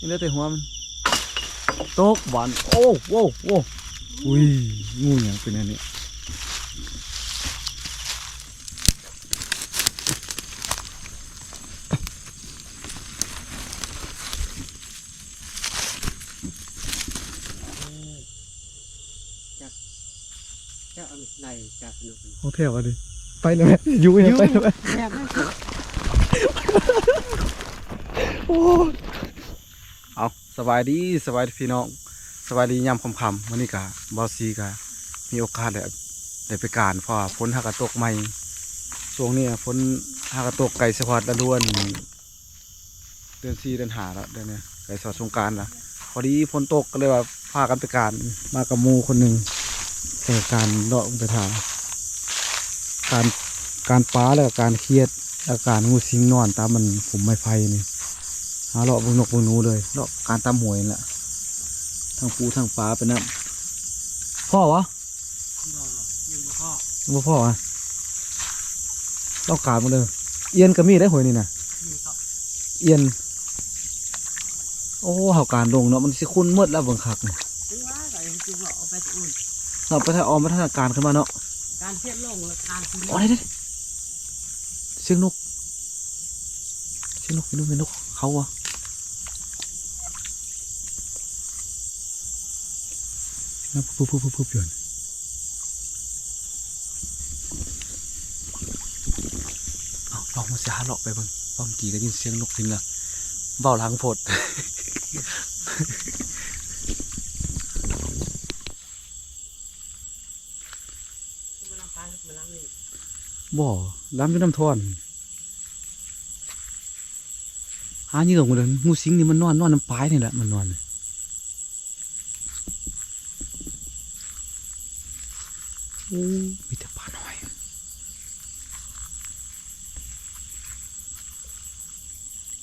นี่เหลือแต่หัวมันตกบานโอ้โว้โว้อุ้ยงูอย่างเป็นอันนี้เจ้าเอาไหลจากหนูโอเคว่ะดิไปเลยไหมอยู่ยังไปเลยไหมแม่ไม่โอ้เอาส บายดีสบายพี่น้องสบายดียามค่ำวันนี้กะบอซีกะมีโอกาสได้ได้ไปการพราะว่าฝนหักระตกใหม่ช่วงนี้ฝนหักระตกไก่สะพอดละล้วนเดือนสี่เดือนหาแล้วเดือนนี้ไก่สอดสงการละพอดีฝนตกก็เลยว่าพากันไปการมากับมูคนหนึ่งแต่การเลาะลงไปทางการการป้าแล้วการเครียดแล้วก็การงูสิงนอนตามมันผมไม่ไฟนี่ หาเลาะเบงนกเบงหนูเลยเลาะการตามหวยนั่นแหละทั้งปูทั้งปลาไปนั่นพ่อวะบอกยังบ่พ่อบ่พ่อวะเลาะการมาเลยเอียนก็มีได้หวยนี่นะนี่ก็เอียน โอ้เฮาการลงเนาะมันสิคุ้นหมดแล้วเบิ่งคักนี่ถึงว่าก็ยังจริงว่าเอาไปอุ่นเราไปทางออมพัฒนาการขึ้นมาเนาะการเทียบลงและการคืนอ๋อได้ได้เสียงนกเสียงนกเป็นนกเป็นนกเขาวะ นะปุ๊บปุ๊บปุ๊บปุ๊บอยู่นั่นเอาลองมาเสียหาเลาะไปบิ่งบางทีก็ยินเสียงนกพินละเบาหลังโพดมาล้างตามาล้างนี่บ่ล้ำอยู่น้ำทอนหาเหยื่อหมดเลยงูสิงนี่มันนอนนอนน้ำปลายนี่แหละมันนอนนี่โอ้ มีแต่ปลาน้อย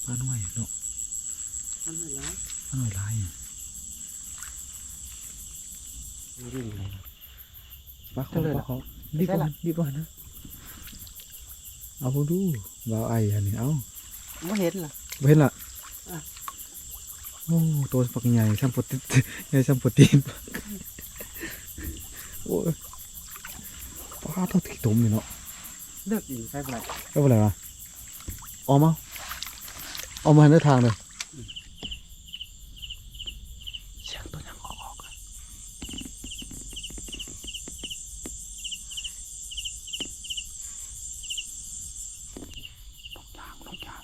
ปลาน้อยเนาะทำให้ร้ายปลาน้อยหลายอะดิ่งเลยปลาขอปลาขอรีบก่อนรีบก่อนนะ เอาดูบ่าวไอ้อันนี้เอาไม่เห็นเหรอบ่เห็นละอะโอ้ตัวฝักใหญ่ช่างปวดติใหญ่ช่างปวดตีนโอ้ยปลาเท่าที่ตุ่มนี่เนาะเลือกอีกใช่ไหมใช่ไหมวะออกมาออกมาในทางเลยเสียงตัวยังออกออกอะตกยางตกยาง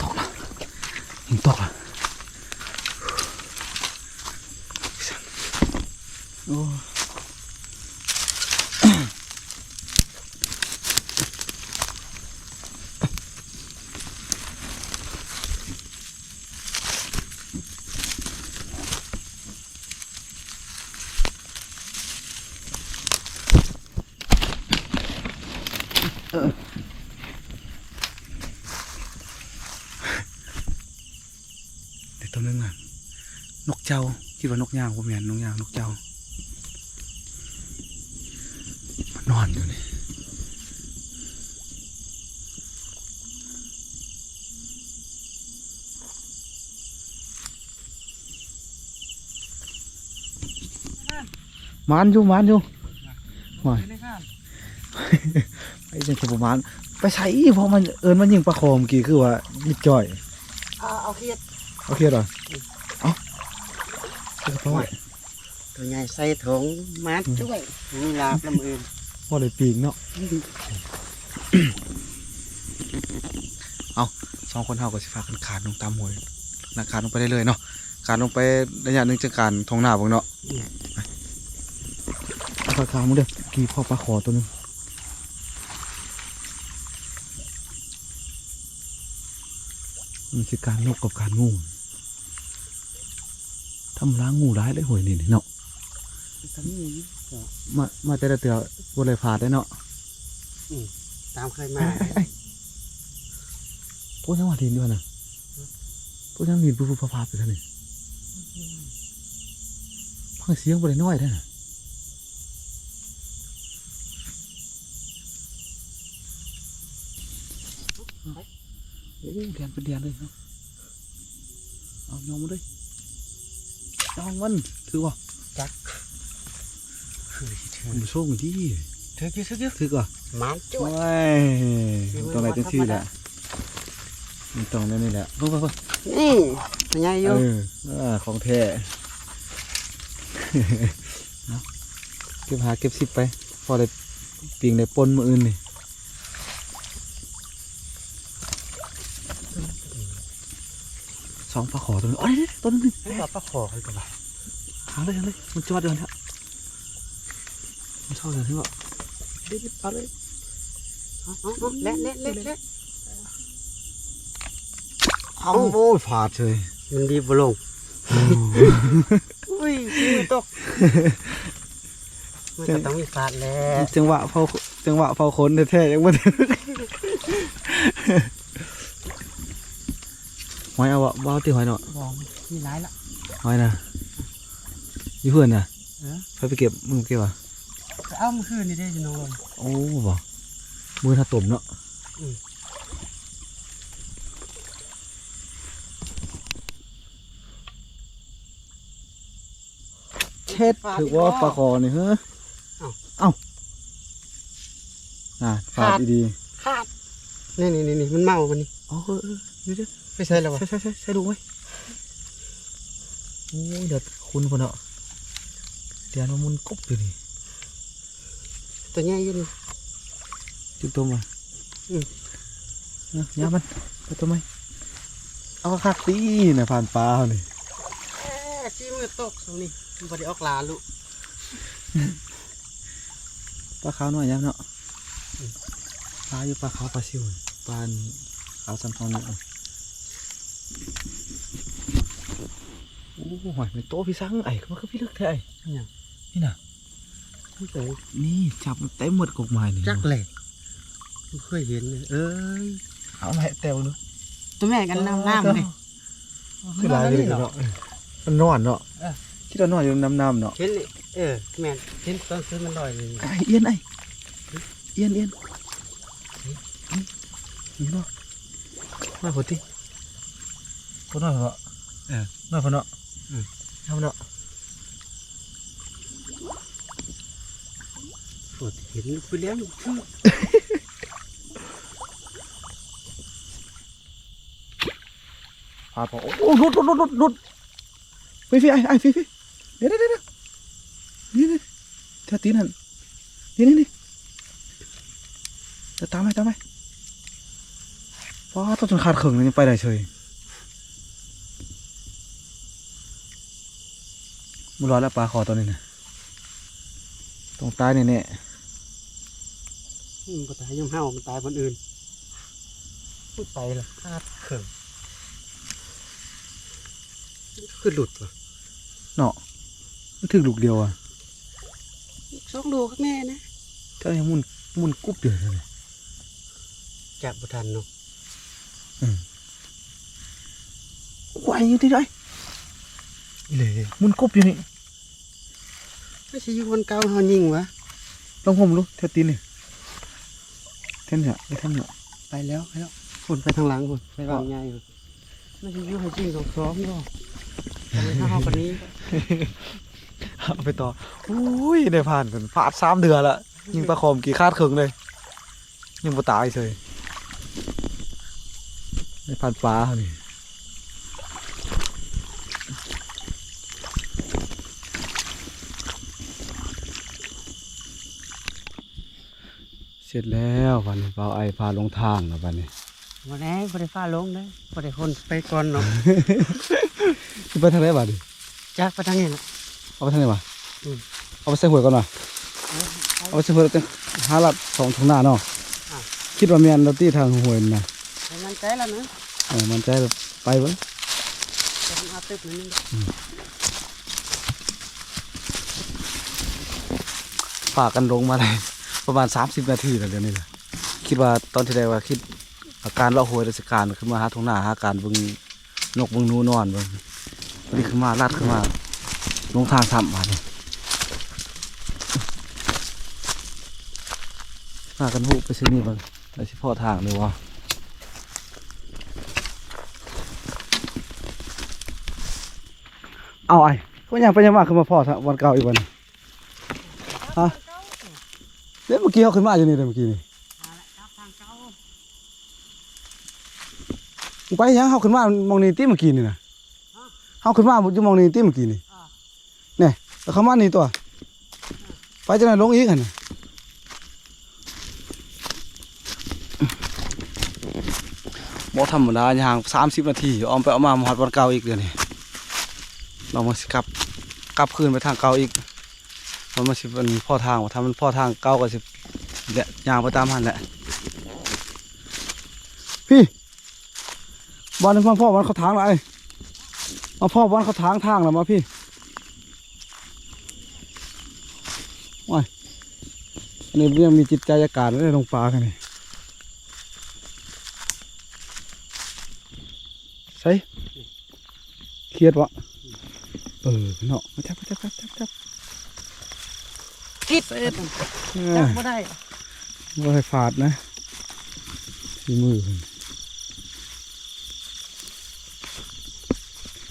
ตกละยิงตกละโอ้ เดี๋ยว ตัวนึงอะนกเจ้าคิดว่านกยางผมเห็นนกยางนกเจ้ามันนอนอยู่นี่มันอยู่มันอยู่ว้ายไม่ข้าไอ้เจ้าประมาณไปใส่เพราะมันเอิญมันยิงปลาคอมกี่คือว่ายิบจ่อยเอาเอาเคียด โอเคเหรอเอาเอากระเป๋าไว้ตัวใหญ่ใส่ถุงมัดด้วยนี่ลาบลำอื่นพอเลยปีกเนาะสองคนเฮาก็สิพากันขานลงตามหวยนะขานลงไปได้เลยๆเนาะขานลงไประยะหนึงจะการทองหน้าบ่งเนาะไปเอาปลาคางมึงเด้อกี่พ่อปลาขอตัวหนึงมันคือการนกกับการงู ทำล้างงูร้ายเลยหวยนี่เนาะก็มีมามาแต่ละเตือบ่เลยพลาดได้เนาะตามเคยมาไอ้ไอ้ไอ้พวกยังว่าดินด้วยนะพวกยังดินปุ๊บปุ๊บพาๆไปท่านนี่พังเสียงบ่ได้น้อยได้อน่ะโอ้เดียนเป็นเดียนเลยเนาะยองมันด้วย ยองมันถือว่าจักเฮ้ยเธอมันโชคดีเธอกี่สักเยอะถือก่อนมันจ้วโอ้ยยมันต้องอะไรจังซี่แหละมันต้องนั่นนี่แหละเพิ่งเพิ่งเพิ่งนี่มันใหญ่อเอยู่ออ่าของแท้เอาเก็บหาเก็บสิบไป พอได้ปิงได้ปนมืออื่นนี่ องปลาขอตัวนึงโอ้ยเดี๋ยวๆตัวนึงให้ปลาปลาขอให้กันละหางเลยหางเลยมันจอดเดินแล้วมันชอบเดินที่ว่าเด็ดปลาเลยเอาเอาเอาเละเละเละเละเอาโอ้ยผาดเลยมันดีบุลงอุ้ยมือตกมันก็ต้องมีฟาดแล้วจังหวะเผาจังหวะเผาขนแท้ๆยังไม่ถึงห อยเอาวะบ้าตีหอยเนาะบอกมีหลายละหอยนะยี่เพื่อนน่ะเออไปไปเก็บมึงเก็บอะไปเอามาคืนนี่ได้จะนอนโอ้บ่มือถ้าตบเนาะอืมเช็ดถือว่าปลาคอนี่เฮ้อเอ้าเอ้าน่ะฝาดขาดดีขาดนี่นี่นี่นี่มันเมามันนี่ๆอ๋อเออเออเดี๋ยวเดี๋ยว ไม่ใช่แล้ววะใช่ใช่ใช่ดูไหมโอ้ยเดี๋ยวคุณพอเนาะเดี๋ยวมันมุนกบอยู่นี่ตัวใหญ่ยืนจุดตัวมาอืมเนาะยามันไปตัวไหมเอาคักตีน่ะผ่านปลาเขานี่แอะที่มือตกตรงนี้บไดออกลาลูกปลาขาวหน่อยยามเนาะปลาอยู่ปลาขาวปลาซิวปลาขาวสันทองนี่เอาโอ้โหหอย เป็นโต๊ะพี่ซังไอ้มันคือพี่เลือกแท้ไอ้เนี่ยนี่น่ะไม่เคยนี่จับมันเต็มหมดกกไม้นี่จักเลยไม่เคยเห็นเลยเอ้ยเอามาให้แต้วดูตัวแม่กันน้ำน้ำเลยคือลายเลยเนาะมันนอนเนาะเออคิดว่านอนอยู่น้ำน้ำๆเนาะเห็นเลยเออแม่นเห็นตอนคืนมันลอยเลยไอ้เอียนไอ้เอียนเอียนนี่เนาะมาพอดี พอน้อยพอเนาะเออน้อยพอเนาะอืมเอาเนาะปวดเห็นไปเลี้ยงคือพาพอโอ้รุดรุ มไปตามไปว้าต้องจนขาดเข่งเลยยังไปได้เฉยมันร้อนแล้วปลาคอตัวนี้นะตรงใต้เนี่ยเนี่ยมันก็ตายยังเห่ามันตายคนอื่นมันไปละคาดเขิงคือหลุดว่ะเนาะมันถึงลูกเดียวอะสองดูข้างแน่นะเจ้ายังมุนมุนกุบเดียวเลยจับบุทันเนาะวายอยู่ที่ไหน เลยมุนกุบอยู่นี่ไม่ใช่อยูคนเก่าเขายิงวะลองผมดูเทตีนนี่เท่นเหรอไปเท่นเหรอไปแล้วไปแล้วคนไปทางหลังคนไปวางใหญ่คนไม่ใช่อยูให้จริงของซ้อมเนาะทำไมถ้าเขาคนนี้เอาไปต่ออุ้ยได้ผ่านกันผ่านสามเดือนละยิงปลาคอมกี่คาดเคิงเลย ยังบ่ตายเลยได้ผ่านปลาเขา เสร็จแล้ววันนี้เปาไอพาลงทางแล้ววันนี้วันนี้บริฟ้าลงเลยบริคนไปก่อนเนาะสิไปทางไหนบ้าดิจักไปทางนี้แหละเอาไปทางไหนวะอืมเอาไปใส่หวยก่อนวะเอาไปใส่หวยแล้วจะหาลัดสองทางหน้าเนาะอะคิดว่าแมนเราตีทางหวยนะไปมันใจแล้วนะเออมันใจแบบไปเว้ยจะทำอาตึกนิดนึงฝากกันลงมาเลย ประมาณ 30 นาทีแล้วเดี๋ยวนี้แหละคิดว่าตอนที่ได้ว่าคิดอาการเลาะหวยราชการขึ้นมาหาทงหน้าหาการบิ่งนกบิ่งนูนอนบิ่งวันนี้ขึ้นมาลาดขึ้นมาลงทางทำมาเนี่ยพากันหุไปซื้อนี่บิ่งไปสิพ่อทางเลยวะเอาไอ้ก็ยังไปยังมาขึ้นมาพ่อวันเก่าอีกวันฮะ เดี๋ยวเมื่อกี้เขาขึ้นมาอยู่นี่เดี๋ยวเมื่อกี้นี่ครับทางเก่ามึงไปยังเขาขึ้นมามองนี่ตีเมื่อกี้นี่นะเขาขึ้นมาอยู่มองนี่ตีเมื่อกี้นี่อ่าเนี่ยแล้วเขามานี่ตัว ไปจะไหนลงอีกหันน่ะบ่ธรรมดาอย่างสามสิบนาทีออมไปเอามาหอดวันเก่าอีกเดี๋ยวนี้เรามาสิกลับกลับคืนไปทางเก่าอีก มันมาสิเป็นพ่อทางว่าถ้ามันพ่อทางเก่าก็สิแหละย่างไปตามหันแหละพี่บอลมาพ่อบอลเขาทางอะไรมาพ่อบอลเขาทางทางแล้วมาพี่ว้ายอันนี้ยังมีจิตใจอากาศไม่ได้ลงปลากันนี่ใส่เครียดวะเออเนาะมาจับมาจับจับจับจับ กิดเอจัอบบ่ได้ว่ให้ฝาดนะที่มือ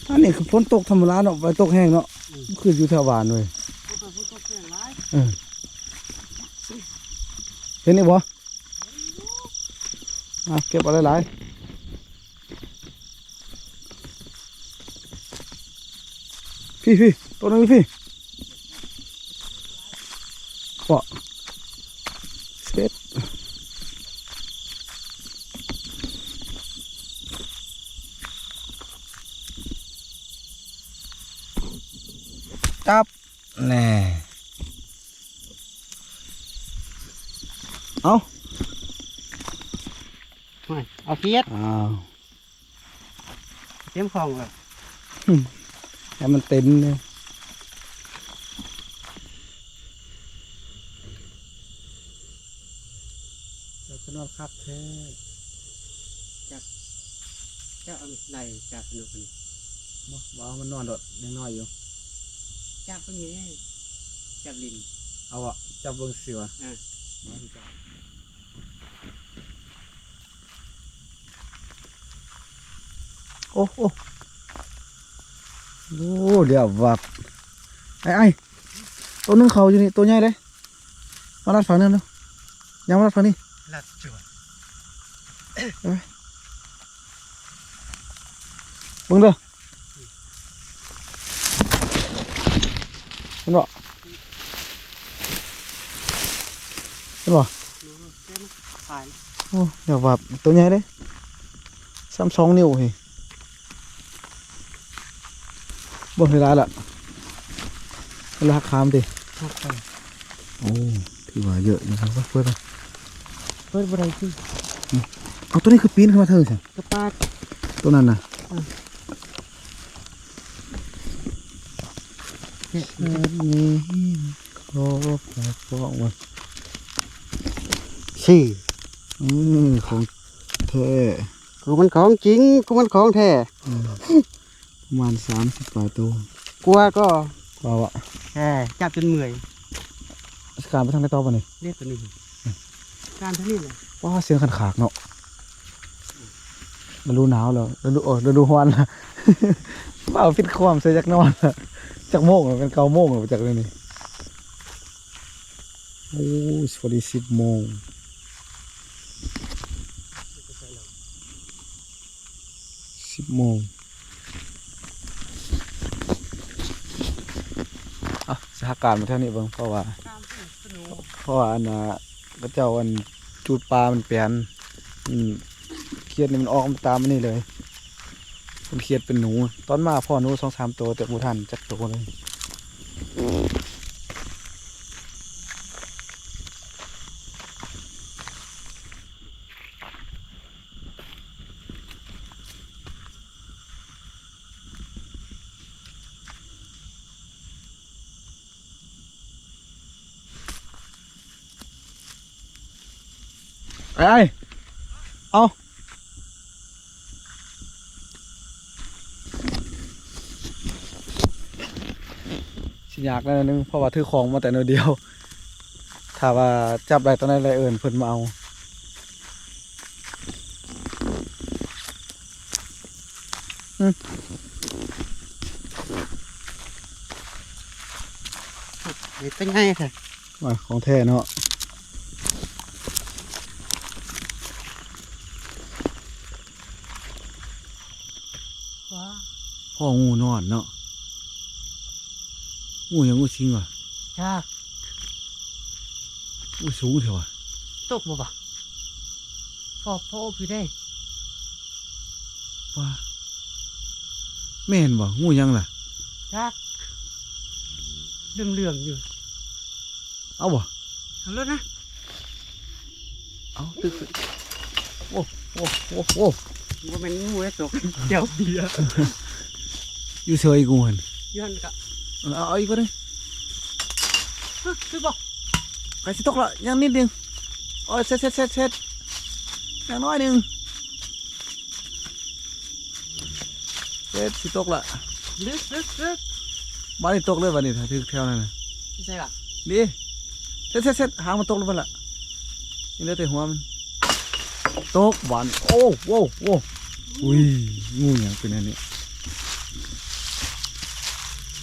อันนี้คือฝนตกธรรมดาเนาะไปตกแห้งเนาะคืออยู่แถวบ้านเว้ยเห็นนี่บ่เก็บอะไรหลายๆพี่พี่ตัวนึงพี่ ปะเซ็ตจับแน่เอาไม่เอาเกียดอ้าวเตรียมของเลยให้มันเต็มเลย เดี๋ยวจะนอนคับแท้จับเจ้าเอาไหนจับสนุกนี่บ่เอามันนอนโดดยังน้อยอยู่จับเป็นไงจับลินเอาอะจับเบิ้งสิวะอ่าโอ้โอ้โอ้เดี๋ยววับไอ้ไอ้ตัวนึงเขาอยู่นี่ตัวใหญ่เลยมาลัดฝั่งนึงเนาะยังมาลัดฝั่งนี้ลัดจวด เบิ่งเด้อเห็นบ่เห็นบ่เต็มผ่านโอ้เดี๋ยววับตัวใหญ่เลยซ้ำสองนิ้ว เฮ้ยบ่เวลาละเวลาคามดิหักไปโอ้ถือว่าเยอะนะครับเพื่อนเปิดบ่ได้ที่เอาตัวนี้คือปีนขึ้นมาเถอะสิกระปาดตัวนั้นน่ะเฮ็ดนี่โอ้ปลาปองว่ะสี่อืมของแท้กูมันของจริงกูมันของแท้ประมาณสามสิบปลายตัวกลัวก็ว่าวะแค่จับจนเมื่อยสการไปทางไหนต่อป่ะนี่เรียกตัวนี้การเท่านี้เลยว้าเสียงขันขากเนาะ มันรู้หนาวแล้วมันรู้โอ้มันรู้ฮวนละเปล่าฟิตความเสียจากนอนละจากโมงเป็นเก้าโมงจากเลยนี่โอ้สวัสดีสิบโมงสิบโมงอะสถาการมาเท่านี้เบิ่งเพราะว่าเพราะว่าอันน่ะก็เจ้าอันจูดปลามันเปลี่ยนอืม ขียดนี่มันออกมาตามมันนี่เลยมันเคียดเป็นหนู ตอนมาพ่อหนูสองสามตัวแต่บูทันจักตัวเลยไอ้ไอ้เอา สิยากแล้วนึงเพราะว่าถือของมาแต่เนอเดียว ถ้าว่าจับได้ตอนนั้นอะไรเอิญเพิ่นมาเอาอืมเด็ดเป็นไงค่ะว่าของแท้เนาะว้าพ่องูนอนเนาะ งูยังงูชิงว่ะจ้างูสูงเถอะว่ะตกบ่บ่พ่อพ่อพี่ได้ว่าแม่นบ่งูยังล่ะจ้าเรื่องเรื่องๆอยู่ เอาบ่เอาแล้วนะ เอาตึกตึกโอ้โอ้โอ้โอ้ว่ามันงูได้ตกเดี๋ยวเดียวอยู่เฉยกูหันย้อนกะ เออเอาเอาอีกก็ได้ฮึคือบอกใครสิตกละยังนิดนึงโอ้ยเซ็ตเซ็ตเซ็ตเซ็ตอย่างน้อยหนึ่งเซ็ตสิตกละลึกลึกลึกบ้านนี้ตกเลยบ้านนี้ถ้าถึงแถวนั้นน่ะไม่ใช่ล่ะดีเซ็ตเซ็ตเซ็ตหางมันตกลงไปละนี่เหลือแต่หัวมันตกบานโอ้โว้โว้อุ้ยงูอย่างเป็นอันนี้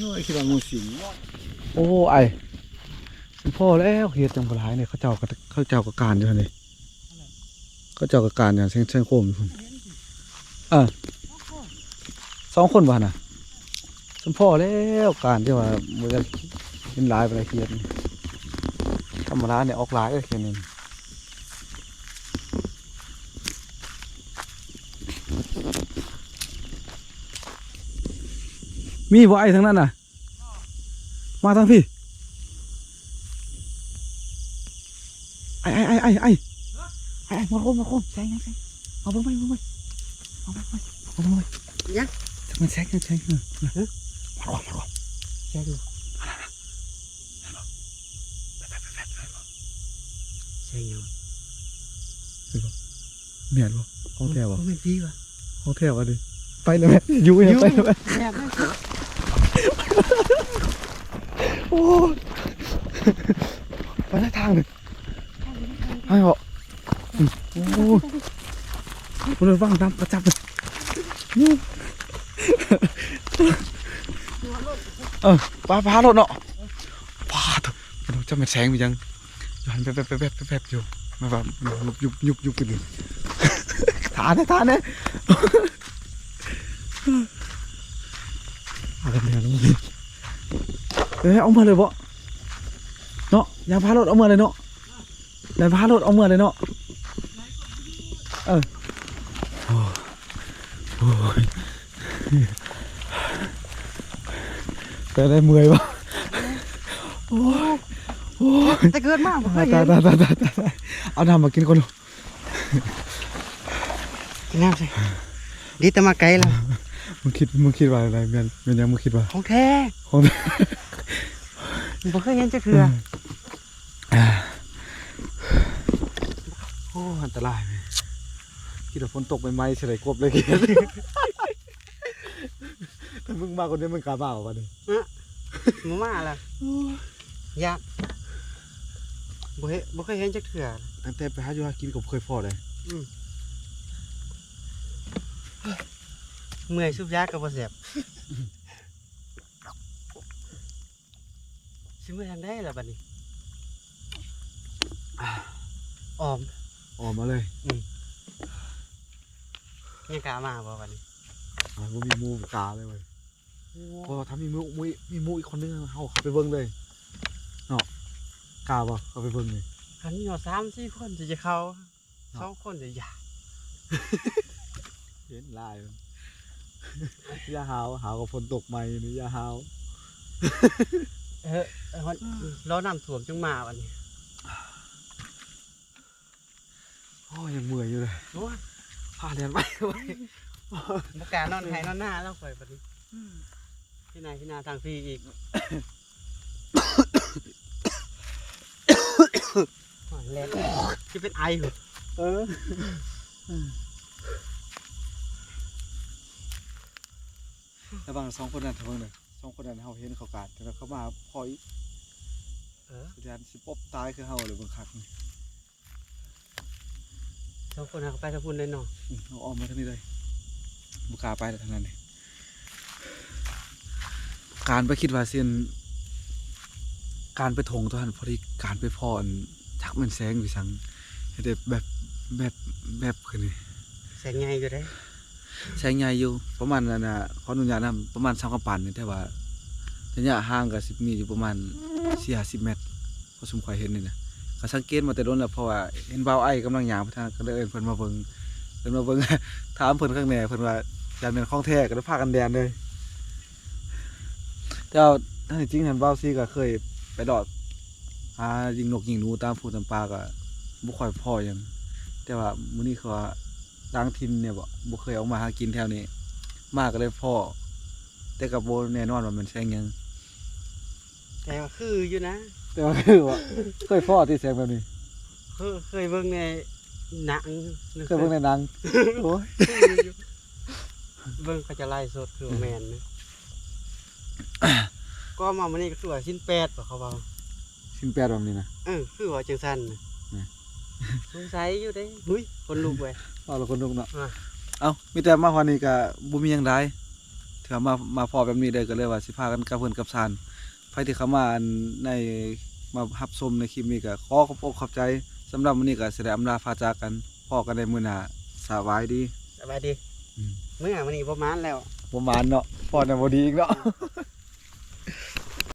นาะว่ามันงูเขียวอีกงูสิสังวะมองเนาะเย้ยอย่าบ่ค่ะค่ะเคค่ะยค่ะเคยเห็นบ่บ่เคยเห็นบ่เคยเห็นเนาะน้อยคิดว่างูสิงโอ้ไอพ่อแล้วเฮ็ดจังบลายเนี่ยเขาเจ้าก็เขาเจ้าก็การอยู่หั่นนี่เขาเจ้าก็การอย่างเชิงเชิงโคมอยู่พุ่นเออสองคนบ่หั่นน่ะสมพ่อแล้วการที่ว่าบ่ได้เห็นลายไปเลยเขียนธรรมดาเนี่ยออกลายเอ้ยเขียน มีบ่ไอ้ทั้งนั้นน่ะ มาทางพี่ ไอ้ไอ้ไอ้ไอ้ไอ้ไอ้ไอ้มาโคมมาโคมแซงแซงเอาไปไปไปไปเอาไปไปเอาไปไปยังมันแซงแซงมาโคมมาโคมแช่ดูแช่ยังเมียนบ่ของแท้บ่บ่แม่นพี่วะของแท้บ่ดิไปเลยไหมอยู่ยังไปเลยไหมแอบไม่ โอ้ยไปได้ทางหนึ่งให้เหรอโอ้ยคุณเลยฟังตามประจับเลยนี่เออปลาปลารถเนาะปลาตัวมันจะมันแสงไปยังย้อนแป๊บแป๊บแป๊บแป๊บบอยู่มาแบบยุบยุบยุบยุบไปเลยทานเนี่ยทานเนี่ยอะไรเนี่ยลุงพี่ เอ้ยเอามาเลยบ่เนาะยางพารถเอามาเลยเนาะยางพารถเอามาเลยเนาะเออโอ้โอ้ยแต่ได้เมื่อยบ่โอ้ยโอ้ยแต่เกิดมากบ่เคตายยตาเห็ยนตายตายตายตายเอาน้ำมากินก่อนลูกกินน้ำสิดีแต่มาไกลแล้วมึงคิดมึงคิดว่าอะไรเมียนเมียนยังมึงคิดว่าของแท้ของ บ่เคยเห็นจักเทื่อโอ้อันตรายไหมคิดว่าฝนตกใหม่ๆเฉลยกบเลยคิดถ้ามึงมาคนนี้มึงกล้าบ้าป่ะนี่บ่มาล่ะยากบ่เห็นบ่เคยเห็นจักเทื่อตั้งแต่ไปหาอยู่หากินกบเคยพอเลยเมื่อยสูบยาก็บ่แซ่บ สิเมื่อยทางใดล่ะบัดนี้อ่าออมออกมาเลยยังกล้ามาบ่บัดนี้อ่ามึงมีหมูกาเลยเว้ยเพราะว่าถ้ามีหมูมีมีหมูอีกคนนึงเขาเขาไปเบิ้งเลยเนาะกล้าป่ะเขาไปเบิ้งเลยคันนี้เอา3 4คนสิจะเข้าสองคนจะยากเห็นลายมันอย่าหาวหาวกับฝนตกใหม่นี่อย่าหาว เออเออมันรอน้ำท่วมจังมาบัดนี้โอ้ยยังเมื่อยอยู่เลยโอ้ยพาเรียนไปเว้ยบ่กานอนไห้นอนหน้าแล้วข่อยบัดนี้ที่ไหนที่นาทางพี่อีกแรงที่เป็นไอเหรอเออระว่างสองคนนั้นท่านั้นเลย สองคนนั้นเฮาเห็นเขากาดแต่ว่าเขามาพออีกเออแทนสิปบตายคือเฮาเลยเบิ่งคักนี่สองคนหักไปทางพุ่นเลยเนาะอืมเอาออกมาทางนี้เลยบุกล้าไปแล้วทางนั้นเลยการไปคิดว่าเส้นการไปถงตัวนั้นพอดีการไปพออันชักมันแสงอยู่สังเฮ็ดให้แบบแบบแบบคือนี่ แสงใหญ่อยู่ได้ แสงใหญ่อยู่ ประมาณนั้นน่ะขออนุญาตนะประมาณ3กำปั้นนี่แต่ว่าระยะห่างก็สิบมีอยู่ประมาณ4-50เมตรพอสมควรเห็นนี่นะก็สังเกตมาแต่โดนแล้วเพราะว่าเห็นบ่าวไอ้กำลังหยางไปทางก็เลยเอินเพิ่นมาเบิ่งเพิ่นมาเบิ่งถามเพิ่นข้างในเพิ่นว่าอยากเป็นของแท้ก็เลยพากันแดนเลยแต่ว่าถ้าจริงๆหันบ่าวซี่ก็เคยไปดอดหายิงนกยิงหนูตามผู้ตามปลาก็บ่ค่อยพอยังแต่ว่ามื้อนี้เขา ล้างทินเนี่ยบ่บ่เคยออกมาหากินแถวนี้ มาก็เลยพอแต่ก็บ่แน่นอนว่ามันแสงหยัง แต่ว่าคืออยู่นะ แต่ว่าคือว่า เคยพอที่แสงแบบนี้ เคยเคยเบิ่งในหนังเคยเบิ่งในหนังโอ้ยเบิ่งเขาจะไล่สดคือว่าแมนนะก็มาวันนี้ก็คือว่าชิ้นแปดบ่เขาว่าสิ้นแปดแบบนี้นะ เออคือว่าจังซั่นน่ะนี่ สงสัยอยู่เด้หุ้ยคนลุกเว้ยเอาละคนลุกเนาะอะเอามีแต่มาวันนี้ก็บ่มีหยังได้ถือว่ามามาพอแบบนี้ได้ก็เลยว่าสิพากันกับเพิ่นกับซานใครที่เข้ามาอันในมารับชมในคลิปนี้ก็ขอขอบอกขอบใจสำหรับวันนี้ก็แสดงอำลาพาจากกันพอกันในมื้อหน้าสบายดีสบายดีอืมเมื่อวันนี้ประมาณแล้วบ่มานเนาะพอน่ะบ่ดีอีกเนาะ